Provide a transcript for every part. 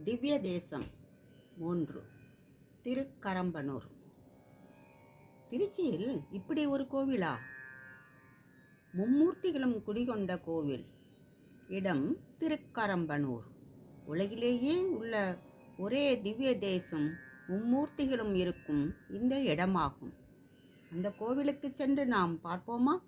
திவ்ய தேசம் மூன்று திருக்கரம்பனூர். திருச்சியில் இப்படி ஒரு கோவிலா? மும்மூர்த்திகளும் குடிகொண்ட கோவில். இடம் திருக்கரம்பனூர். உலகிலேயே உள்ள ஒரே திவ்ய தேசம் மும்மூர்த்திகளும் இருக்கும் இந்த இடமாகும். அந்த கோவிலுக்கு சென்று நாம் பார்ப்போமா?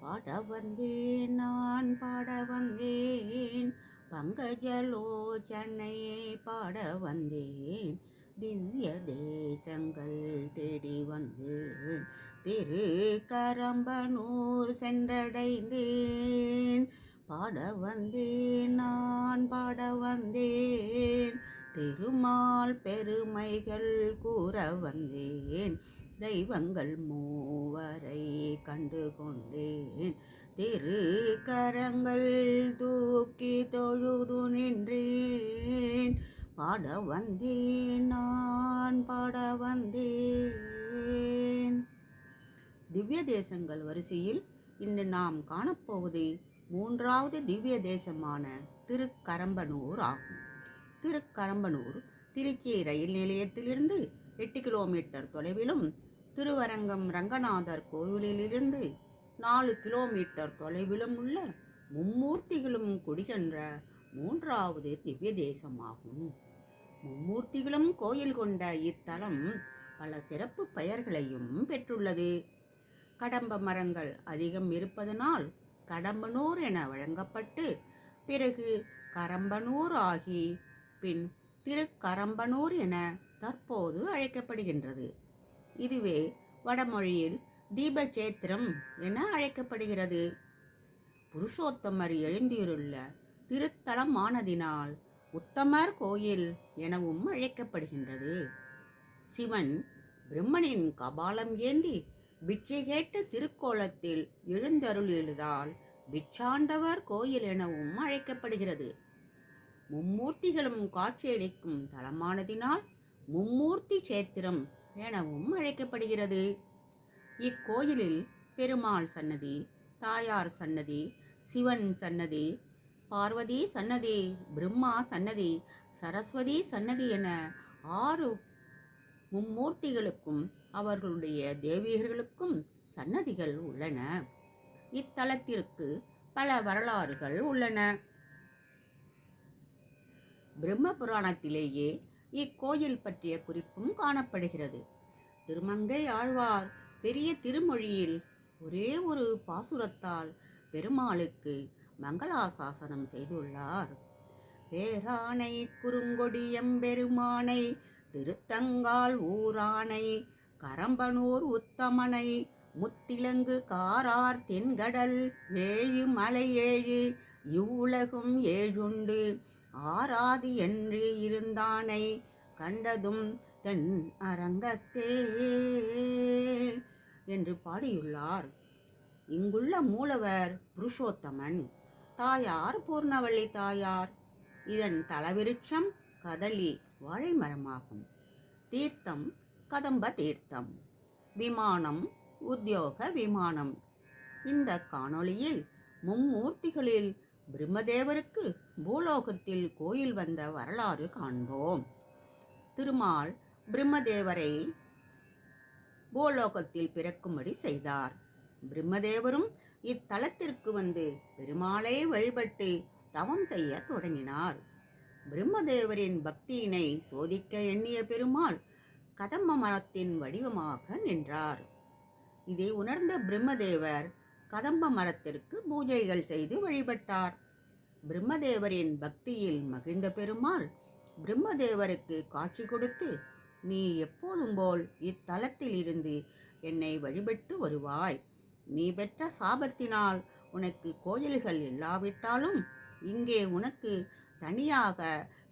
பாட வந்தேன் நான் பாட வந்தேன். பங்கஜலோச்சனையை பாட வந்தேன். திவ்ய தேசங்கள் தேடி வந்தேன். திரு கரம்பனூர் சென்றடைந்தேன். பாட வந்தேன் நான் பாட வந்தேன். திருமால் பெருமைகள் கூற வந்தேன். தெய்வங்கள் மூவரை கண்டு கொண்டேன் திரு கரங்கள் தூக்கி தொழுது நின்றேன். பாட வந்தேன் நான் பாட வந்தேன். திவ்ய தேசங்கள் வரிசையில் இன்று நாம் காணப்போவது மூன்றாவது திவ்ய தேசமான திருக்கரம்பனூர் ஆகும். திருக்கரம்பனூர் திருச்சி ரயில் நிலையத்திலிருந்து எட்டு கிலோமீட்டர் தொலைவிலும் திருவரங்கம் ரங்கநாதர் கோவிலிலிருந்து நாலு கிலோமீட்டர் தொலைவிலும் உள்ள மும்மூர்த்திகளும் குடிகின்ற மூன்றாவது திவ்ய தேசமாகும். மும்மூர்த்திகளும் கோயில் கொண்ட இத்தலம் பல சிறப்பு பெயர்களையும் பெற்றுள்ளது. கடம்ப மரங்கள் அதிகம் இருப்பதனால் கடம்பனூர் என வழங்கப்பட்டு பிறகு கரம்பனூர் ஆகி பின் திருக்கரம்பனூர் என தற்போது அழைக்கப்படுகின்றது. இதுவே வடமொழியில் தீபக்ஷேத்திரம் என அழைக்கப்படுகிறது. புருஷோத்தமர் எழுந்தியுள்ள திருத்தலமானதினால் உத்தமர் கோயில் எனவும் அழைக்கப்படுகின்றது. சிவன் பிரம்மனின் கபாலம் ஏந்தி பிட்சை கேட்டு திருக்கோலத்தில் எழுந்தருளியதால் பிட்சாண்டவர் கோயில் எனவும் அழைக்கப்படுகிறது. மும்மூர்த்திகளும் காட்சியளிக்கும் தலமானதினால் மும்மூர்த்தி கஷேத்திரம் எனவும் அழைக்கப்படுகிறது. இக்கோயிலில் பெருமாள் சன்னதி தாயார் சன்னதி சிவன் சன்னதி பார்வதி சன்னதி பிரம்மா சன்னதி சரஸ்வதி சன்னதி என ஆறு மும்மூர்த்திகளுக்கும் அவர்களுடைய தேவியர்களுக்கும் சன்னதிகள் உள்ளன. இத்தலத்திற்கு பல வரலாறுகள் உள்ளன. பிரம்ம புராணத்திலேயே இக்கோயில் பற்றிய குறிப்பும் காணப்படுகிறது. திருமங்கை ஆழ்வார் பெரிய திருமொழியில் ஒரே ஒரு பாசுரத்தால் பெருமாளுக்கு மங்களாசாசனம் செய்துள்ளார். பேரானை குறுங்கொடி எம்பெருமானை திருத்தங்கால் ஊரானை கரம்பனூர் உத்தமனை முத்திலங்கு காரார் தென்கடல் ஏழு மலை ஏழு இவ்வுலகும் ஏழுண்டு. ஆராதி என்று இருந்தானை கண்டதும் தென் அரங்கத்தே என்று பாடியுள்ளார். இங்குள்ள மூலவர் புருஷோத்தமன் தாயார் பூர்ணவள்ளி தாயார். இதன் தலவிருட்சம் கதலி வாழைமரமாகும். தீர்த்தம் கதம்ப தீர்த்தம். விமானம் உத்தியோக விமானம். இந்த காணொளியில் மும்மூர்த்திகளில் பிரம்மதேவருக்கு பூலோகத்தில் கோயில் வந்த வரலாறு காண்போம். திருமால் பிரம்மதேவரை பூலோகத்தில் பிறக்கும்படி செய்தார். பிரம்மதேவரும் இத்தலத்திற்கு வந்து பெருமாளை வழிபட்டு தவம் செய்ய தொடங்கினார். பிரம்மதேவரின் பக்தியினை சோதிக்க எண்ணிய பெருமாள் கதம்ப மரத்தின் வடிவமாக நின்றார். இதை உணர்ந்த பிரம்மதேவர் கதம்ப மரத்திற்கு பூஜைகள் செய்து வழிபட்டார். பிரம்மதேவரின் பக்தியில் மகிழ்ந்த பெருமாள் பிரம்மதேவருக்கு காட்சி கொடுத்து நீ எப்போதும் போல் இத்தலத்தில் இருந்து என்னை வழிபட்டு வருவாய். நீ பெற்ற சாபத்தினால் உனக்கு கோயில்கள் இல்லாவிட்டாலும் இங்கே உனக்கு தனியாக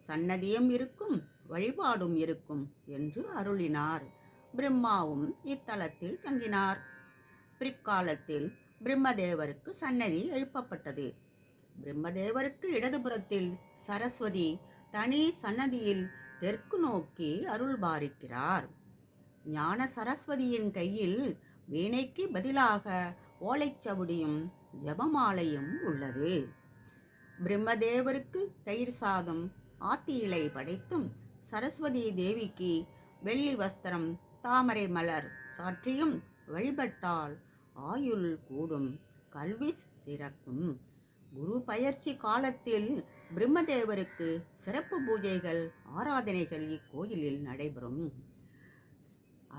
சன்னதியும் இருக்கும் வழிபாடும் இருக்கும் என்று அருளினார். பிரம்மாவும் இத்தலத்தில் தங்கினார். பிற்காலத்தில் பிரம்மதேவருக்கு சன்னதி எழுப்பப்பட்டது. பிரம்மதேவருக்கு இடதுபுறத்தில் சரஸ்வதி தனி சன்னதியில் தெற்கு நோக்கி அருள் பாரிக்கிறார் ஞான சரஸ்வதியின் கையில் வீணைக்கு பதிலாக ஓலைச்சவுடியும் ஜபமாலையும் உள்ளது. பிரம்மதேவருக்கு தயிர் சாதம் ஆத்தியிலை படைத்தும் சரஸ்வதி தேவிக்கு வெள்ளி வஸ்திரம் தாமரை மலர் சாற்றியும் வழிபட்டால் ஆயுள் கூடும் கல்வி சிறக்கும். குரு பயிற்சி காலத்தில் பிரம்மதேவருக்கு சிறப்பு பூஜைகள் ஆராதனைகள் இக்கோயிலில் நடைபெறும்.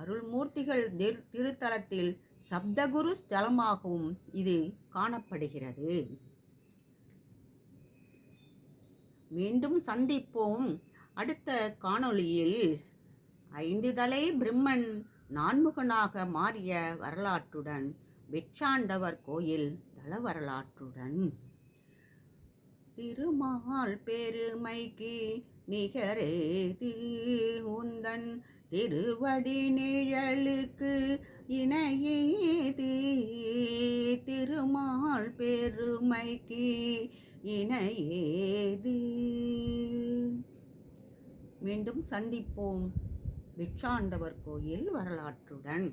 அருள்மூர்த்திகள் திரு- திருத்தலத்தில் சப்தகுரு ஸ்தலமாகவும் இது காணப்படுகிறது. மீண்டும் சந்திப்போம். அடுத்த காணொளியில் ஐந்து தலை பிரம்மன் நான்முகனாக மாறிய வரலாற்றுடன் வெற்றாண்டவர் கோயில் தல வரலாற்றுடன். திருமால் பெருமைக்கு நிகரேது உந்தன் திருவடி நிழலுக்கு இணையேது திருமால் பெருமைக்கு இணையேது மீண்டும் சந்திப்போம். விற்றாண்டவர் கோயில் வரலாற்றுடன்.